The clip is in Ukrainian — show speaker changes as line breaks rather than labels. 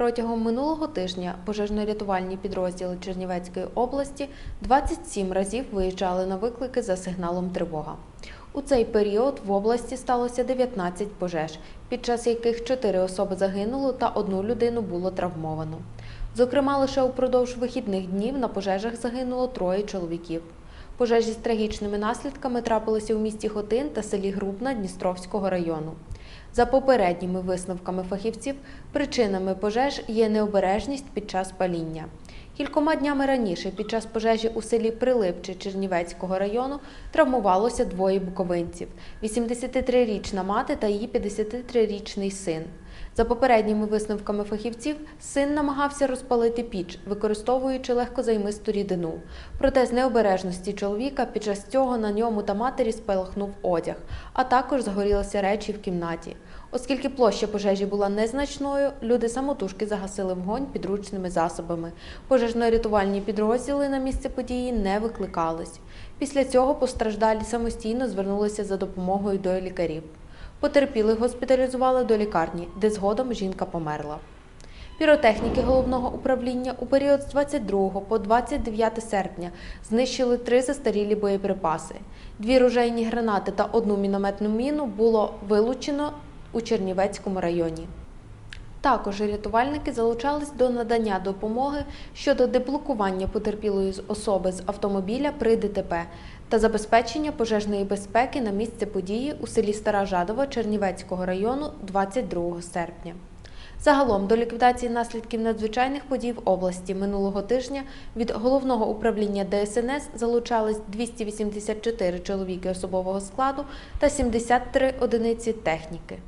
Протягом минулого тижня пожежно-рятувальні підрозділи Чернівецької області 27 разів виїжджали на виклики за сигналом тривога. У цей період в області сталося 19 пожеж, під час яких 4 особи загинуло та одну людину було травмовано. Зокрема, лише упродовж вихідних днів на пожежах загинуло троє чоловіків. Пожежі з трагічними наслідками трапилися у місті Хотин та селі Грубна Дністровського району. За попередніми висновками фахівців, причинами пожеж є необережність під час паління. Кількома днями раніше, під час пожежі у селі Прилипче Чернівецького району, травмувалося двоє буковинців: 83-річна мати та її 53-річний син. За попередніми висновками фахівців, син намагався розпалити піч, використовуючи легкозаймисту рідину. Проте з необережності чоловіка під час цього на ньому та матері спалахнув одяг, а також загорілися речі в кімнаті. Оскільки площа пожежі була незначною, люди самотужки загасили вогонь підручними засобами. Пожежно-рятувальні підрозділи на місце події не викликались. Після цього постраждалі самостійно звернулися за допомогою до лікарів. Потерпілих госпіталізували до лікарні, де згодом жінка померла. Піротехніки головного управління у період з 22 по 29 серпня знищили три застарілі боєприпаси. Дві ружейні гранати та одну мінометну міну було вилучено у Чернівецькому районі. Також рятувальники залучались до надання допомоги щодо деблокування потерпілої особи з автомобіля при ДТП та забезпечення пожежної безпеки на місце події у селі Стара Жадова Чернівецького району 22 серпня. Загалом до ліквідації наслідків надзвичайних подій в області минулого тижня від головного управління ДСНС залучались 284 чоловіки особового складу та 73 одиниці техніки.